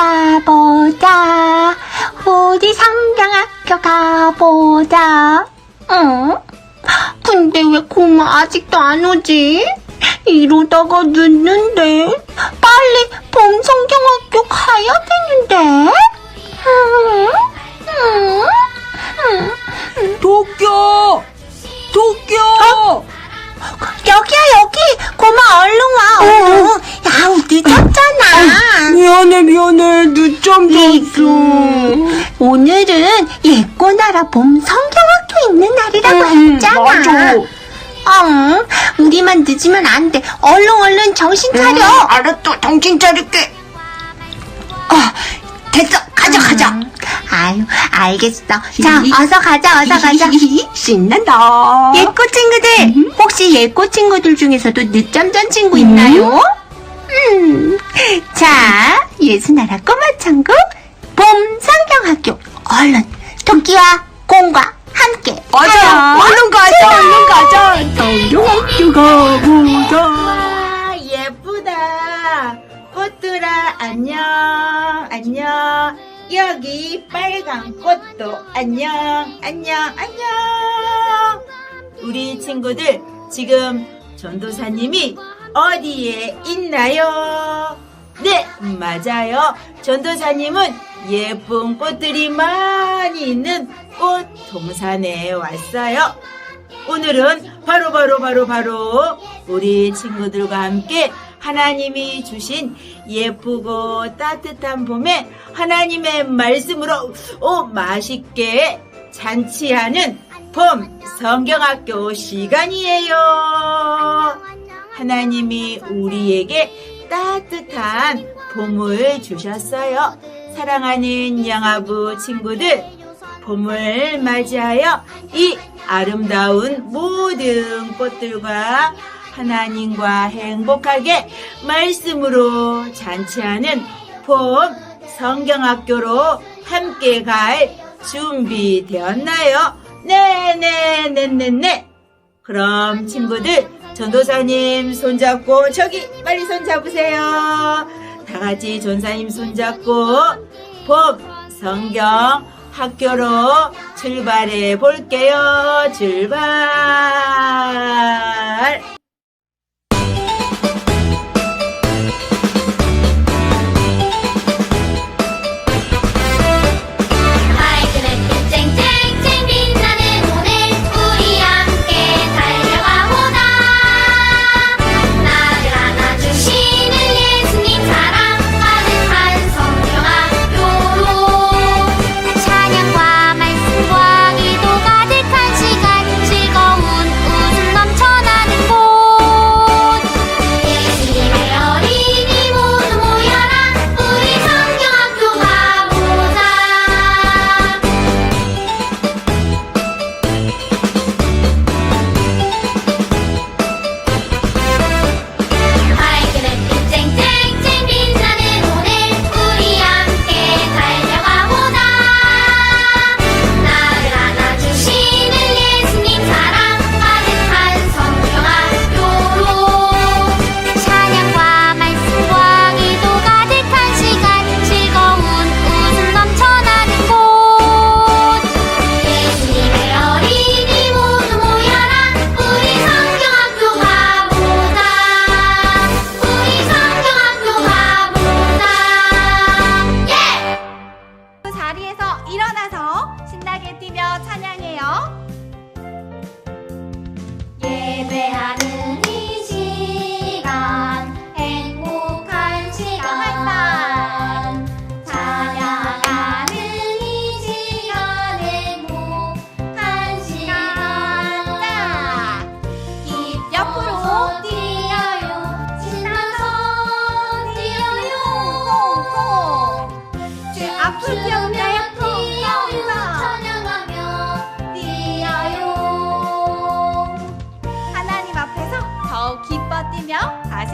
가보자. 우리 성경학교 가보자. 응? 근데 왜 고마 아직도 안 오지? 이러다가 늦는데. 빨리 봄 성경학교 가야 되는데. 도쿄! 도쿄! 어? 여기야 여기 고마 얼른 와 얼른 야우 늦었잖아 미안해, 미안해. 늦잠 잤어. 오늘은 예꼬나라 봄 성경학교 있는 날이라고 응, 했잖아 맞아. 응 우리만 늦으면 안 돼 얼른 얼른 정신 차려 응, 알았어. 정신 차릴게. 아, 됐어. 가자, 가자. 음, 아유 알겠어 자 어서 가자 어서 가자 신난다. 예꼬 친구들 혹시 예꼬 친구들 중에서도 늦잠 잔 친구 있나요? 음, 자 예수나라 꼬마 천국 봄 성경학교 얼른 토끼와 곰과 함께 맞아. 가요. 얼른 가자, 얼른 가자. 성경학교 가 보자. 와 예쁘다 꽃들아 안녕 안녕 여기 빨간 꽃도 안녕 안녕 안녕 우리 친구들 지금 전도사님이 어디에 있나요? 네 맞아요 전도사님은 예쁜 꽃들이 많이 있는 꽃 동산에 왔어요 오늘은 바로 바로 바로 바로 우리 친구들과 함께 하나님이 주신 예쁘고 따뜻한 봄에 하나님의 말씀으로 오 맛있게 잔치하는 봄 성경학교 시간이에요. 하나님이 우리에게 따뜻한 봄을 주셨어요. 사랑하는 영아부 친구들, 봄을 맞이하여 이 아름다운 모든 꽃들과 하나님과 행복하게 말씀으로 잔치하는 봄 성경학교로 함께 갈 준비되었나요? 네네네네네. 그럼 친구들 전도사님 손잡고 저기 빨리 손잡으세요. 다 같이 전사님 손잡고 봄 성경 학교로 출발해 볼게요. 출발.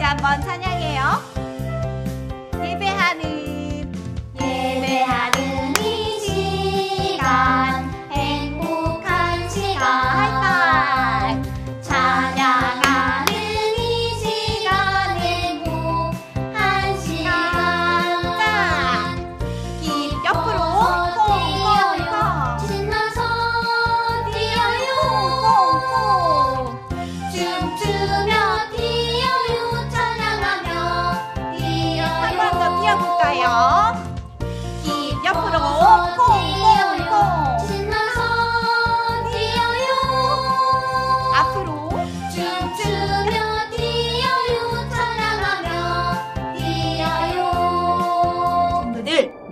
한번 찬양해요.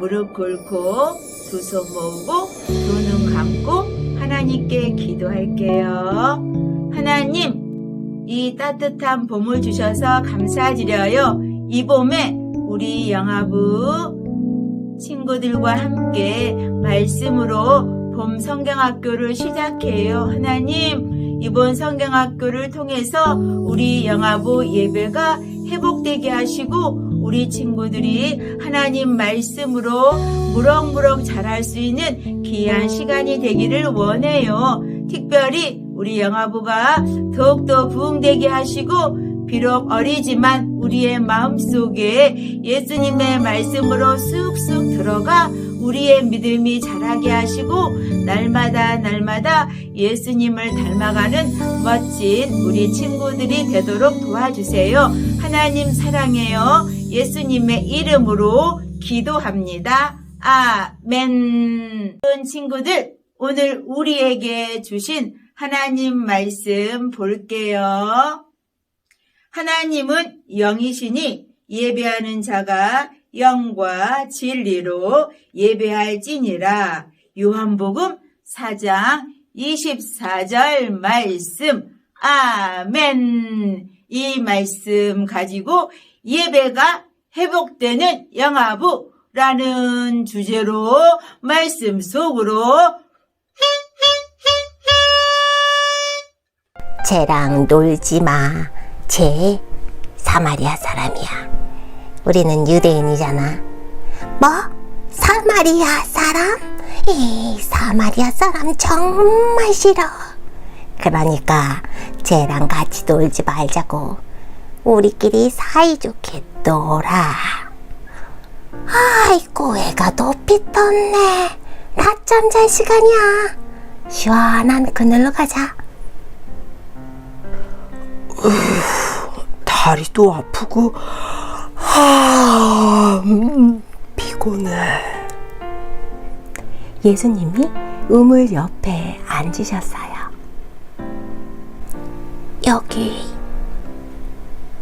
무릎 꿇고 두 손 모으고 두 눈 감고 하나님께 기도할게요. 하나님, 이 따뜻한 봄을 주셔서 감사드려요. 이 봄에 우리 영아부 친구들과 함께 말씀으로 봄 성경학교를 시작해요. 하나님, 이번 성경학교를 통해서 우리 영아부 예배가 회복되게 하시고 우리 친구들이 하나님 말씀으로 무럭무럭 자랄 수 있는 귀한 시간이 되기를 원해요. 특별히 우리 영아부가 더욱더 부흥되게 하시고 비록 어리지만 우리의 마음속에 예수님의 말씀으로 쑥쑥 들어가 우리의 믿음이 자라게 하시고 날마다 날마다 예수님을 닮아가는 멋진 우리 친구들이 되도록 도와주세요. 하나님 사랑해요. 예수님의 이름으로 기도합니다. 아멘. 친구들, 오늘 우리에게 주신 하나님 말씀 볼게요. 하나님은 영이시니 예배하는 자가 영과 진리로 예배할지니라. 요한복음 4장 24절 말씀. 아멘. 이 말씀 가지고 예배가 회복되는 영화부라는 주제로 말씀 속으로 쟤랑 놀지 마. 쟤 사마리아 사람이야. 우리는 유대인이잖아. 뭐? 사마리아 사람? 이 사마리아 사람 정말 싫어. 그러니까 쟤랑 같이 놀지 말자고. 우리끼리 사이좋게 놀아. 아이고 애가 높이 떴네. 낮잠 잘 시간이야. 시원한 그늘로 가자. 다리도 아프고 하, 음, 피곤해. 예수님이 우물 옆에 앉으셨어요. 여기,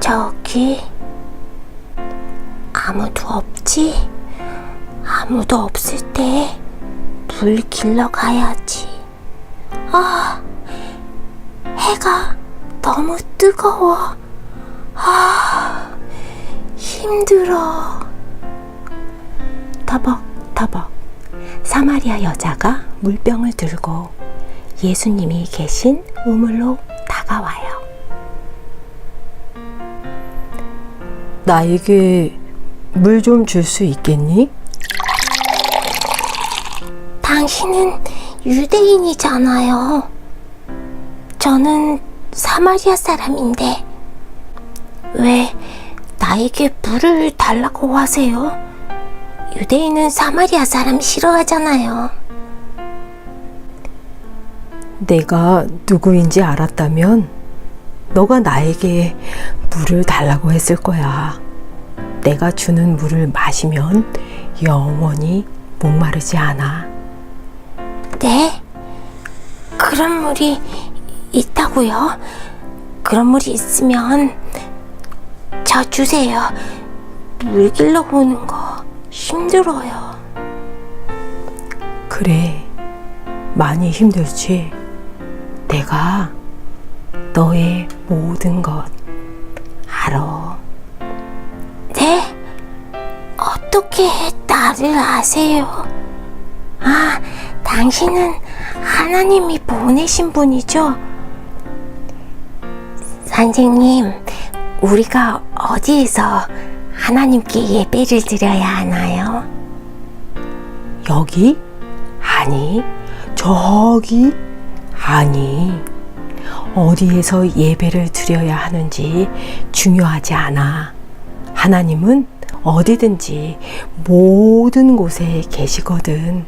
저기, 아무도 없지? 아무도 없을 때불 길러 가야지. 아, 해가 너무 뜨거워. 아, 힘들어. 터벅터벅. 사마리아 여자가 물병을 들고 예수님이 계신 우물로 다가와요. 나에게 물 좀 줄 수 있겠니? 당신은 유대인이잖아요. 저는 사마리아 사람인데 왜 나에게 물을 달라고 하세요? 유대인은 사마리아 사람 싫어하잖아요. 내가 누구인지 알았다면 너가 나에게 물을 달라고 했을 거야. 내가 주는 물을 마시면 영원히 목마르지 않아. 네? 그런 물이 있다고요? 그런 물이 있으면 저 주세요. 물 길러 오는 거 힘들어요. 그래, 많이 힘들지. 내가 너의 모든 것 알아. 네? 어떻게 나를 아세요? 아, 당신은 하나님이 보내신 분이죠? 선생님, 우리가 어디에서 하나님께 예배를 드려야 하나요? 여기? 아니, 저기? 아니. 어디에서 예배를 드려야 하는지 중요하지 않아. 하나님은 어디든지 모든 곳에 계시거든.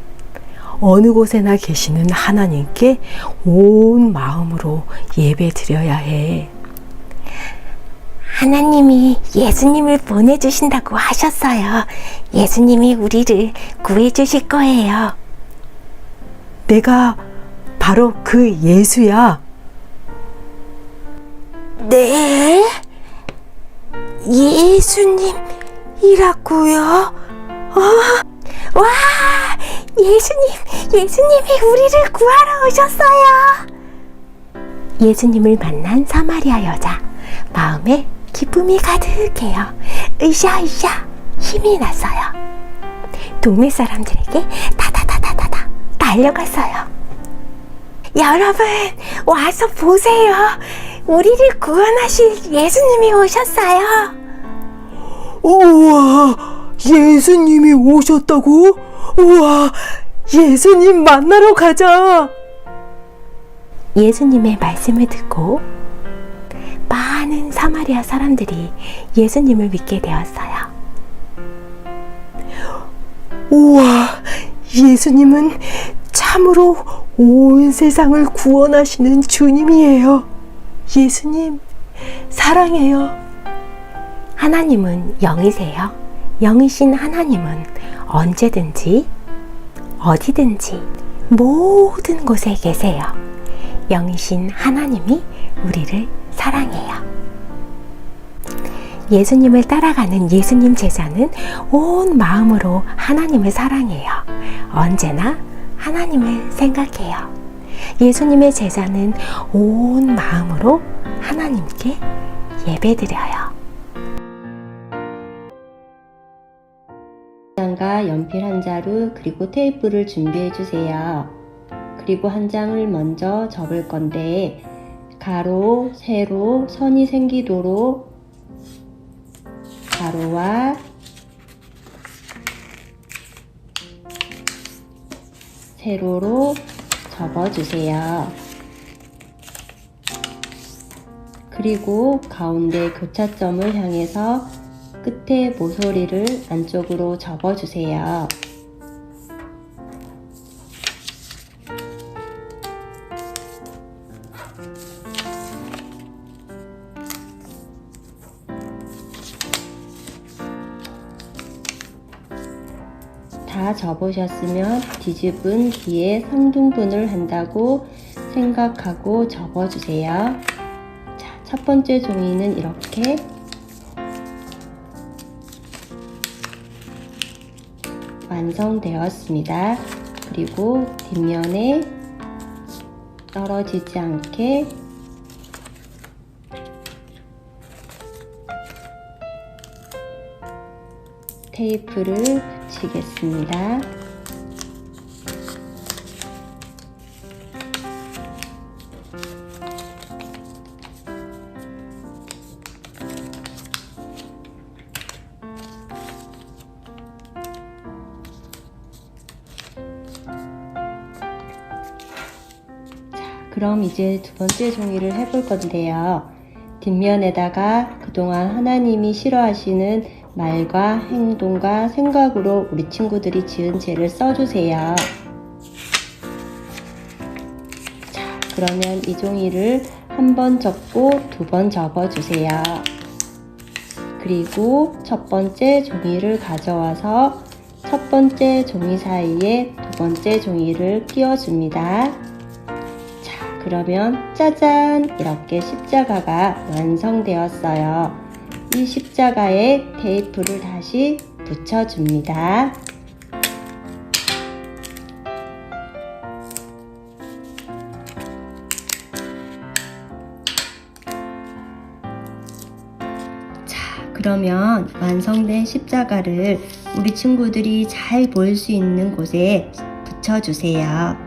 어느 곳에나 계시는 하나님께 온 마음으로 예배 드려야 해. 하나님이 예수님을 보내주신다고 하셨어요. 예수님이 우리를 구해주실 거예요. 내가 바로 그 예수야. 네? 예수님이라고요? 어? 와, 예수님, 예수님이 우리를 구하러 오셨어요. 예수님을 만난 사마리아 여자, 마음에 기쁨이 가득해요. 으쌰으쌰 힘이 났어요. 동네 사람들에게 다다다다다다 달려갔어요. 여러분, 와서 보세요. 우리를 구원하실 예수님이 오셨어요. 우와, 예수님이 오셨다고? 우와, 예수님 만나러 가자. 예수님의 말씀을 듣고 많은 사마리아 사람들이 예수님을 믿게 되었어요. 우와, 예수님은 참으로 온 세상을 구원하시는 주님이에요. 예수님, 사랑해요. 하나님은 영이세요. 영이신 하나님은 언제든지, 어디든지, 모든 곳에 계세요. 영이신 하나님이 우리를 사랑해요. 예수님을 따라가는 예수님 제자는 온 마음으로 하나님을 사랑해요. 언제나 하나님을 생각해요. 예수님의 제자는 온 마음으로 하나님께 예배드려요. 장과 연필 한 자루 그리고 테이프를 준비해 주세요. 그리고 한 장을 먼저 접을 건데 가로, 세로, 선이 생기도록 가로와 세로로 접어 주세요. 그리고 가운데 교차점을 향해서 끝에 모서리를 안쪽으로 접어주세요. 접으셨으면 뒤집은 뒤에 상등분을 한다고 생각하고 접어주세요. 자, 첫 번째 종이는 이렇게 완성되었습니다. 그리고 뒷면에 떨어지지 않게 테이프를 붙이겠습니다. 그럼 이제 두 번째 종이를 해볼 건데요. 뒷면에다가 그동안 하나님이 싫어하시는 말과 행동과 생각으로 우리 친구들이 지은 죄를 써주세요. 자, 그러면 이 종이를 한 번 접고 두 번 접어주세요. 그리고 첫 번째 종이를 가져와서 첫 번째 종이 사이에 두 번째 종이를 끼워줍니다. 자, 그러면 짜잔! 이렇게 십자가가 완성되었어요. 이 십자가에 테이프를 다시 붙여줍니다. 자, 그러면 완성된 십자가를 우리 친구들이 잘 보일 수 있는 곳에 붙여주세요.